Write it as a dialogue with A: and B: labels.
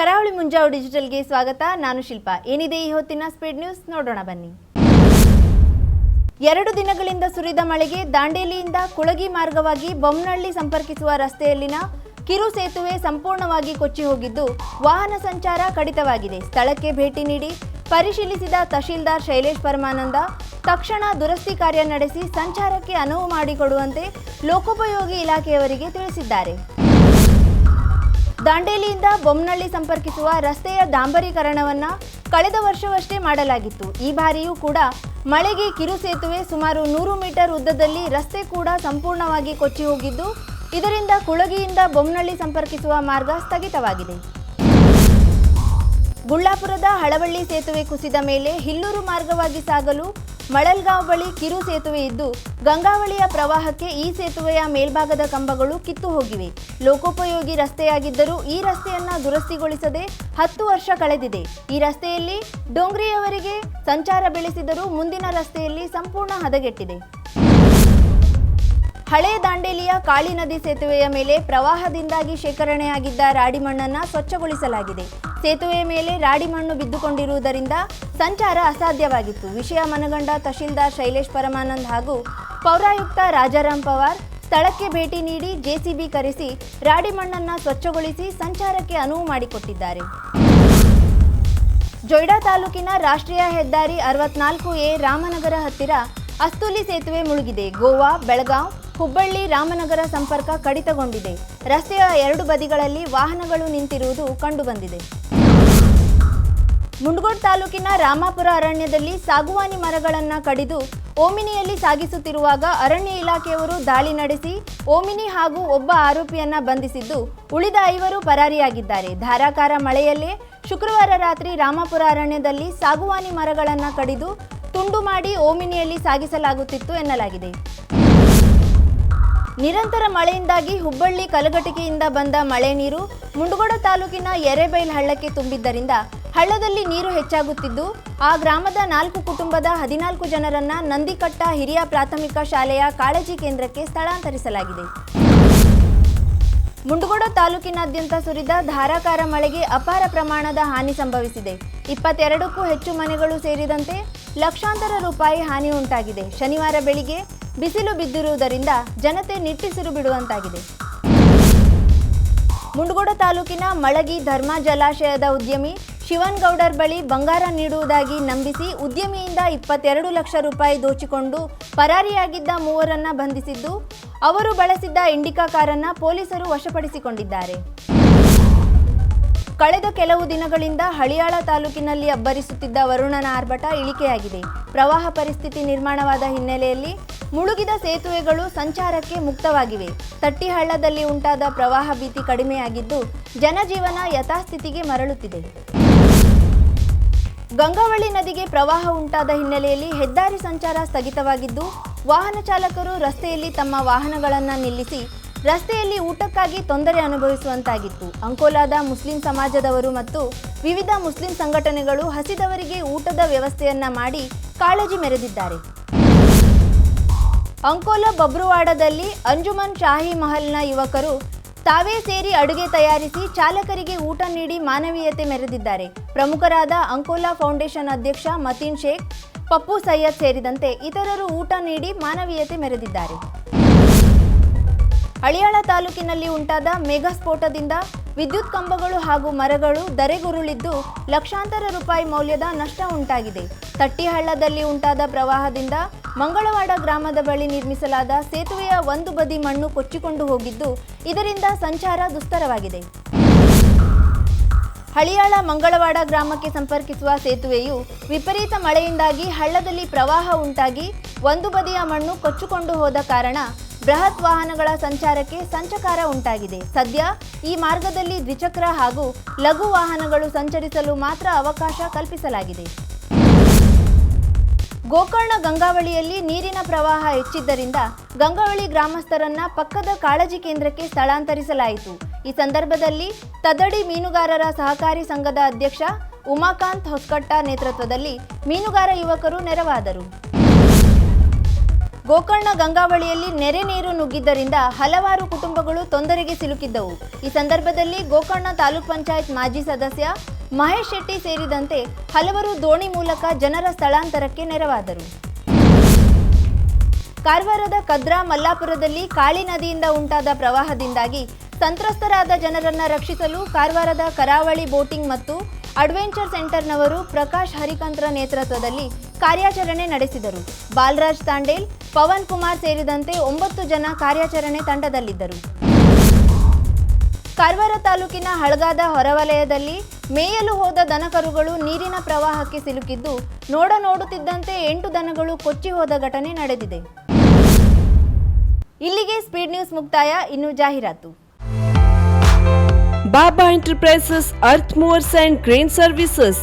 A: ಕರಾವಳಿ ಮುಂಜಾವು ಡಿಜಿಟಲ್ಗೆ ಸ್ವಾಗತ. ನಾನು ಶಿಲ್ಪಾ. ಏನಿದೆ ಈ ಹೊತ್ತಿನ ಸ್ಪೀಡ್ ನ್ಯೂಸ್? ನೋಡೋಣ ಬನ್ನಿ. ಎರಡು ದಿನಗಳಿಂದ ಸುರಿದ ಮಳೆಗೆ ದಾಂಡೇಲಿಯಿಂದ ಕುಳಗಿ ಮಾರ್ಗವಾಗಿ ಬೊಮ್ಮನಹಳ್ಳಿ ಸಂಪರ್ಕಿಸುವ ರಸ್ತೆಯಲ್ಲಿನ ಕಿರು ಸೇತುವೆ ಸಂಪೂರ್ಣವಾಗಿ ಕೊಚ್ಚಿ ಹೋಗಿದ್ದು, ವಾಹನ ಸಂಚಾರ ಕಡಿತವಾಗಿದೆ. ಸ್ಥಳಕ್ಕೆ ಭೇಟಿ ನೀಡಿ ಪರಿಶೀಲಿಸಿದ ತಹಶೀಲ್ದಾರ್ ಶೈಲೇಶ್ ಪರಮಾನಂದ, ತಕ್ಷಣ ದುರಸ್ತಿ ಕಾರ್ಯ ನಡೆಸಿ ಸಂಚಾರಕ್ಕೆ ಅನುವು ಮಾಡಿಕೊಡುವಂತೆ ಲೋಕೋಪಯೋಗಿ ಇಲಾಖೆಯವರಿಗೆ ತಿಳಿಸಿದ್ದಾರೆ. ದಾಂಡೇಲಿಯಿಂದ ಬೊಮ್ಮನಹಳ್ಳಿ ಸಂಪರ್ಕಿಸುವ ರಸ್ತೆಯ ಡಾಂಬರೀಕರಣವನ್ನು ಕಳೆದ ವರ್ಷವಷ್ಟೇ ಮಾಡಲಾಗಿತ್ತು. ಈ ಬಾರಿಯೂ ಕೂಡ ಮಳೆಗೆ ಕಿರು ಸೇತುವೆ ಸುಮಾರು ನೂರು ಮೀಟರ್ ಉದ್ದದಲ್ಲಿ ರಸ್ತೆ ಕೂಡ ಸಂಪೂರ್ಣವಾಗಿ ಕೊಚ್ಚಿ ಹೋಗಿದ್ದು, ಇದರಿಂದ ಕುಳಗಿಯಿಂದ ಬೊಮ್ಮನಹಳ್ಳಿ ಸಂಪರ್ಕಿಸುವ ಮಾರ್ಗ ಸ್ಥಗಿತವಾಗಿದೆ. ಗುಳ್ಳಾಪುರದ ಹಳವಳ್ಳಿ ಸೇತುವೆ ಕುಸಿದ ಮೇಲೆ ಹಿಲ್ಲೂರು ಮಾರ್ಗವಾಗಿ ಸಾಗಲು ಮಳಲ್ಗಾಂವ್ ಬಳಿ ಕಿರು ಸೇತುವೆ ಇದ್ದು, ಗಂಗಾವಳಿಯ ಪ್ರವಾಹಕ್ಕೆ ಈ ಸೇತುವೆಯ ಮೇಲ್ಭಾಗದ ಕಂಬಗಳು ಕಿತ್ತು ಹೋಗಿವೆ. ಲೋಕೋಪಯೋಗಿ ರಸ್ತೆಯಾಗಿದ್ದರೂ ಈ ರಸ್ತೆಯನ್ನ ದುರಸ್ತಿಗೊಳಿಸದೆ ಹತ್ತು ವರ್ಷ ಕಳೆದಿದೆ. ಈ ರಸ್ತೆಯಲ್ಲಿ ಡೋಂಗ್ರಿಯವರಿಗೆ ಸಂಚಾರ ಬೆಳೆಸಿದರೂ ಮುಂದಿನ ರಸ್ತೆಯಲ್ಲಿ ಸಂಪೂರ್ಣ ಹದಗೆಟ್ಟಿದೆ. ಹಳೆ ದಾಂಡೇಲಿಯ ಕಾಳಿ ನದಿ ಸೇತುವೆಯ ಮೇಲೆ ಪ್ರವಾಹದಿಂದಾಗಿ ಶೇಖರಣೆಯಾಗಿದ್ದ ರಾಡಿ ಮಣ್ಣನ್ನು ಸ್ವಚ್ಛಗೊಳಿಸಲಾಗಿದೆ. ಸೇತುವೆಯ ಮೇಲೆ ರಾಡಿ ಮಣ್ಣು ಬಿದ್ದುಕೊಂಡಿರುವುದರಿಂದ ಸಂಚಾರ ಅಸಾಧ್ಯವಾಗಿತ್ತು. ವಿಷಯ ಮನಗಂಡ ತಹಶೀಲ್ದಾರ್ ಶೈಲೇಶ್ ಪರಮಾನಂದ್ ಹಾಗೂ ಪೌರಾಯುಕ್ತ ರಾಜಾರಾಮ್ ಪವಾರ್ ಸ್ಥಳಕ್ಕೆ ಭೇಟಿ ನೀಡಿ ಜೆಸಿಬಿ ಕರೆಸಿ ರಾಡಿ ಮಣ್ಣನ್ನು ಸ್ವಚ್ಛಗೊಳಿಸಿ ಸಂಚಾರಕ್ಕೆ ಅನುವು ಮಾಡಿಕೊಟ್ಟಿದ್ದಾರೆ. ಜೊಯ್ಡಾ ತಾಲೂಕಿನ ರಾಷ್ಟ್ರೀಯ ಹೆದ್ದಾರಿ ಅರವತ್ನಾಲ್ಕು ಎ ರಾಮನಗರ ಹತ್ತಿರ ಅಸ್ತುಲಿ ಸೇತುವೆ ಮುಳುಗಿದೆ. ಗೋವಾ, ಬೆಳಗಾವ್ ಹುಬ್ಬಳ್ಳಿ ರಾಮನಗರ ಸಂಪರ್ಕ ಕಡಿತಗೊಂಡಿದೆ. ರಸ್ತೆಯ ಎರಡು ಬದಿಗಳಲ್ಲಿ ವಾಹನಗಳು ನಿಂತಿರುವುದು ಕಂಡುಬಂದಿದೆ. ಮುಂಡಗೋಡ್ ತಾಲೂಕಿನ ರಾಮಾಪುರ ಅರಣ್ಯದಲ್ಲಿ ಸಾಗುವಾನಿ ಮರಗಳನ್ನು ಕಡಿದು ಓಮಿನಿಯಲ್ಲಿ ಸಾಗಿಸುತ್ತಿರುವಾಗ ಅರಣ್ಯ ಇಲಾಖೆಯವರು ದಾಳಿ ನಡೆಸಿ ಓಮಿನಿ ಹಾಗೂ ಒಬ್ಬ ಆರೋಪಿಯನ್ನ ಬಂಧಿಸಿದ್ದು ಉಳಿದ ಐವರು ಪರಾರಿಯಾಗಿದ್ದಾರೆ. ಧಾರಾಕಾರ ಮಳೆಯಲ್ಲೇ ಶುಕ್ರವಾರ ರಾತ್ರಿ ರಾಮಾಪುರ ಅರಣ್ಯದಲ್ಲಿ ಸಾಗುವಾನಿ ಮರಗಳನ್ನು ಕಡಿದು ತುಂಡು ಮಾಡಿ ಓಮಿನಿಯಲ್ಲಿ ಸಾಗಿಸಲಾಗುತ್ತಿತ್ತು ಎನ್ನಲಾಗಿದೆ. ನಿರಂತರ ಮಳೆಯಿಂದಾಗಿ ಹುಬ್ಬಳ್ಳಿ ಕಲಘಟಕಿಯಿಂದ ಬಂದ ಮಳೆ ನೀರು ಮುಂಡಗೋಡ ತಾಲೂಕಿನ ಎರೆಬೈಲ್ ಹಳ್ಳಕ್ಕೆ ತುಂಬಿದ್ದರಿಂದ ಹಳ್ಳದಲ್ಲಿ ನೀರು ಹೆಚ್ಚಾಗುತ್ತಿದ್ದು, ಆ ಗ್ರಾಮದ ನಾಲ್ಕು ಕುಟುಂಬದ ಹದಿನಾಲ್ಕು ಜನರನ್ನ ನಂದಿಕಟ್ಟ ಹಿರಿಯ ಪ್ರಾಥಮಿಕ ಶಾಲೆಯ ಕಾಳಜಿ ಕೇಂದ್ರಕ್ಕೆ ಸ್ಥಳಾಂತರಿಸಲಾಗಿದೆ. ಮುಂಡಗೋಡ ತಾಲೂಕಿನಾದ್ಯಂತ ಸುರಿದ ಧಾರಾಕಾರ ಮಳೆಗೆ ಅಪಾರ ಪ್ರಮಾಣದ ಹಾನಿ ಸಂಭವಿಸಿದೆ. ಇಪ್ಪತ್ತೆರಡಕ್ಕೂ ಹೆಚ್ಚು ಮನೆಗಳು ಸೇರಿದಂತೆ ಲಕ್ಷಾಂತರ ರೂಪಾಯಿ ಹಾನಿ ಉಂಟಾಗಿದೆ. ಶನಿವಾರ ಬೆಳಿಗ್ಗೆ ಬಿಸಿಲು ಬಿದ್ದಿರುವುದರಿಂದ ಜನತೆ ನಿಟ್ಟಿಸಿರು ಬಿಡುವಂತಾಗಿದೆ. ಮುಂಡಗೋಡ ತಾಲೂಕಿನ ಮಳಗಿ ಧರ್ಮ ಜಲಾಶಯದ ಉದ್ಯಮಿ ಶಿವನ್ ಗೌಡರ್ ಬಳಿ ಬಂಗಾರ ನೀಡುವುದಾಗಿ ನಂಬಿಸಿ ಉದ್ಯಮಿಯಿಂದ ಇಪ್ಪತ್ತೆರಡು ಲಕ್ಷ ರೂಪಾಯಿ ದೋಚಿಕೊಂಡು ಪರಾರಿಯಾಗಿದ್ದ ಮೂವರನ್ನ ಬಂಧಿಸಿದ್ದು, ಅವರು ಬಳಸಿದ್ದ ಇಂಡಿಕಾ ಕಾರನ್ನ ಪೊಲೀಸರು ವಶಪಡಿಸಿಕೊಂಡಿದ್ದಾರೆ. ಕಳೆದ ಕೆಲವು ದಿನಗಳಿಂದ ಹಳಿಯಾಳ ತಾಲೂಕಿನಲ್ಲಿ ಅಬ್ಬರಿಸುತ್ತಿದ್ದ ವರುಣನ ಆರ್ಭಟ ಇಳಿಕೆಯಾಗಿದೆ. ಪ್ರವಾಹ ಪರಿಸ್ಥಿತಿ ನಿರ್ಮಾಣವಾದ ಹಿನ್ನೆಲೆಯಲ್ಲಿ ಮುಳುಗಿದ ಸೇತುವೆಗಳು ಸಂಚಾರಕ್ಕೆ ಮುಕ್ತವಾಗಿವೆ. ತಟ್ಟಿಹಳ್ಳದಲ್ಲಿ ಉಂಟಾದ ಪ್ರವಾಹ ಭೀತಿ ಕಡಿಮೆಯಾಗಿದ್ದು, ಜನಜೀವನ ಯಥಾಸ್ಥಿತಿಗೆ ಮರಳುತ್ತಿದೆ. ಗಂಗಾವಳಿ ನದಿಗೆ ಪ್ರವಾಹ ಉಂಟಾದ ಹಿನ್ನೆಲೆಯಲ್ಲಿ ಹೆದ್ದಾರಿ ಸಂಚಾರ ಸ್ಥಗಿತವಾಗಿದ್ದು, ವಾಹನ ಚಾಲಕರು ರಸ್ತೆಯಲ್ಲಿ ತಮ್ಮ ವಾಹನಗಳನ್ನು ನಿಲ್ಲಿಸಿ, ರಸ್ತೆಯಲ್ಲಿ ಊಟಕ್ಕಾಗಿ ತೊಂದರೆ ಅನುಭವಿಸುವಂತಾಗಿತ್ತು. ಅಂಕೋಲಾದ ಮುಸ್ಲಿಂ ಸಮಾಜದವರು ಮತ್ತು ವಿವಿಧ ಮುಸ್ಲಿಂ ಸಂಘಟನೆಗಳು ಹಸಿದವರಿಗೆ ಊಟದ ವ್ಯವಸ್ಥೆಯನ್ನ ಮಾಡಿ ಕಾಳಜಿ ಮೆರೆದಿದ್ದಾರೆ. ಅಂಕೋಲ ಬಬ್ರುವಾಡದಲ್ಲಿ ಅಂಜುಮನ್ ಶಾಹಿ ಮಹಲ್ನ ಯುವಕರು ತಾವೇ ಸೇರಿ ಅಡುಗೆ ತಯಾರಿಸಿ ಚಾಲಕರಿಗೆ ಊಟ ನೀಡಿ ಮಾನವೀಯತೆ ಮೆರೆದಿದ್ದಾರೆ. ಪ್ರಮುಖರಾದ ಅಂಕೋಲಾ ಫೌಂಡೇಶನ್ ಅಧ್ಯಕ್ಷ ಮತೀನ್ ಶೇಖ್, ಪಪ್ಪು ಸೈಯದ್ ಸೇರಿದಂತೆ ಇತರರು ಊಟ ನೀಡಿ ಮಾನವೀಯತೆ ಮೆರೆದಿದ್ದಾರೆ. ಹಳಿಯಾಳ ತಾಲೂಕಿನಲ್ಲಿ ಉಂಟಾದ ಮೇಘಸ್ಫೋಟದಿಂದ ವಿದ್ಯುತ್ ಕಂಬಗಳು ಹಾಗೂ ಮರಗಳು ದರೆಗುರುಳಿದ್ದು ಲಕ್ಷಾಂತರ ರೂಪಾಯಿ ಮೌಲ್ಯದ ನಷ್ಟ ಉಂಟಾಗಿದೆ. ತಟ್ಟಿಹಳ್ಳದಲ್ಲಿ ಉಂಟಾದ ಪ್ರವಾಹದಿಂದ ಮಂಗಳವಾಡ ಗ್ರಾಮದ ಬಳಿ ನಿರ್ಮಿಸಲಾದ ಸೇತುವೆಯ ಒಂದು ಬದಿ ಮಣ್ಣು ಕೊಚ್ಚಿಕೊಂಡು ಹೋಗಿದ್ದು, ಇದರಿಂದ ಸಂಚಾರ ದುಸ್ತರವಾಗಿದೆ. ಹಳಿಯಾಳ ಮಂಗಳವಾಡ ಗ್ರಾಮಕ್ಕೆ ಸಂಪರ್ಕಿಸುವ ಸೇತುವೆಯು ವಿಪರೀತ ಮಳೆಯಿಂದಾಗಿ ಹಳ್ಳದಲ್ಲಿ ಪ್ರವಾಹ ಉಂಟಾಗಿ ಒಂದು ಬದಿಯ ಮಣ್ಣು ಕೊಚ್ಚಿಕೊಂಡು ಹೋದ ಕಾರಣ ಬೃಹತ್ ವಾಹನಗಳ ಸಂಚಾರಕ್ಕೆ ಸಂಚಕಾರ ಉಂಟಾಗಿದೆ. ಸದ್ಯ ಈ ಮಾರ್ಗದಲ್ಲಿ ದ್ವಿಚಕ್ರ ಹಾಗೂ ಲಘು ವಾಹನಗಳು ಸಂಚರಿಸಲು ಮಾತ್ರ ಅವಕಾಶ ಕಲ್ಪಿಸಲಾಗಿದೆ. ಗೋಕರ್ಣ ಗಂಗಾವಳಿಯಲ್ಲಿ ನೀರಿನ ಪ್ರವಾಹ ಹೆಚ್ಚಿದ್ದರಿಂದ ಗಂಗಾವಳಿ ಗ್ರಾಮಸ್ಥರನ್ನ ಪಕ್ಕದ ಕಾಳಜಿ ಕೇಂದ್ರಕ್ಕೆ ಸ್ಥಳಾಂತರಿಸಲಾಯಿತು. ಈ ಸಂದರ್ಭದಲ್ಲಿ ತದಡಿ ಮೀನುಗಾರರ ಸಹಕಾರಿ ಸಂಘದ ಅಧ್ಯಕ್ಷ ಉಮಾಕಾಂತ್ ಹೊಸ್ಕಟ್ಟ ನೇತೃತ್ವದಲ್ಲಿ ಮೀನುಗಾರ ಯುವಕರು ನೆರವಾದರು. ಗೋಕರ್ಣ ಗಂಗಾವಳಿಯಲ್ಲಿ ನೆರೆ ನೀರು ನುಗ್ಗಿದ್ದರಿಂದ ಹಲವಾರು ಕುಟುಂಬಗಳು ತೊಂದರೆಗೆ ಸಿಲುಕಿದ್ದವು. ಈ ಸಂದರ್ಭದಲ್ಲಿ ಗೋಕರ್ಣ ತಾಲೂಕ್ ಪಂಚಾಯತ್ ಮಾಜಿ ಸದಸ್ಯ ಮಹೇಶ್ ಶೆಟ್ಟಿ ಸೇರಿದಂತೆ ಹಲವರು ದೋಣಿ ಮೂಲಕ ಜನರ ಸ್ಥಳಾಂತರಕ್ಕೆ ನೆರವಾದರು. ಕಾರವಾರದ ಕದ್ರಾ ಮಲ್ಲಾಪುರದಲ್ಲಿ ಕಾಳಿ ನದಿಯಿಂದ ಉಂಟಾದ ಪ್ರವಾಹದಿಂದಾಗಿ ಸಂತ್ರಸ್ತರಾದ ಜನರನ್ನು ರಕ್ಷಿಸಲು ಕಾರವಾರದ ಕರಾವಳಿ ಬೋಟಿಂಗ್ ಮತ್ತು ಅಡ್ವೆಂಚರ್ ಸೆಂಟರ್ನವರು ಪ್ರಕಾಶ್ ಹರಿಕಂತ್ರ ನೇತೃತ್ವದಲ್ಲಿ ಕಾರ್ಯಾಚರಣೆ ನಡೆಸಿದರು. ಬಾಲರಾಜ್ ತಾಂಡೇಲ್, ಪವನ್ ಕುಮಾರ್ ಸೇರಿದಂತೆ ಒಂಬತ್ತು ಜನ ಕಾರ್ಯಾಚರಣೆ ತಂಡದಲ್ಲಿದ್ದರು. ಕಾರವಾರ ತಾಲೂಕಿನ ಹಳಗಾದ ಹೊರವಲಯದಲ್ಲಿ ಮೇಯಲು ಹೋದ ದನಕರುಗಳು ನೀರಿನ ಪ್ರವಾಹಕ್ಕೆ ಸಿಲುಕಿದ್ದು ನೋಡ ನೋಡುತ್ತಿದ್ದಂತೆ ಎಂಟು ದನಗಳು ಕೊಚ್ಚಿ ಹೋದ ಘಟನೆ ನಡೆದಿದೆ. ಇಲ್ಲಿಗೆ ಸ್ಪೀಡ್ ನ್ಯೂಸ್ ಮುಕ್ತಾಯ, ಇನ್ನು ಜಾಹೀರಾತು.
B: Baba enterprises earth movers and crane services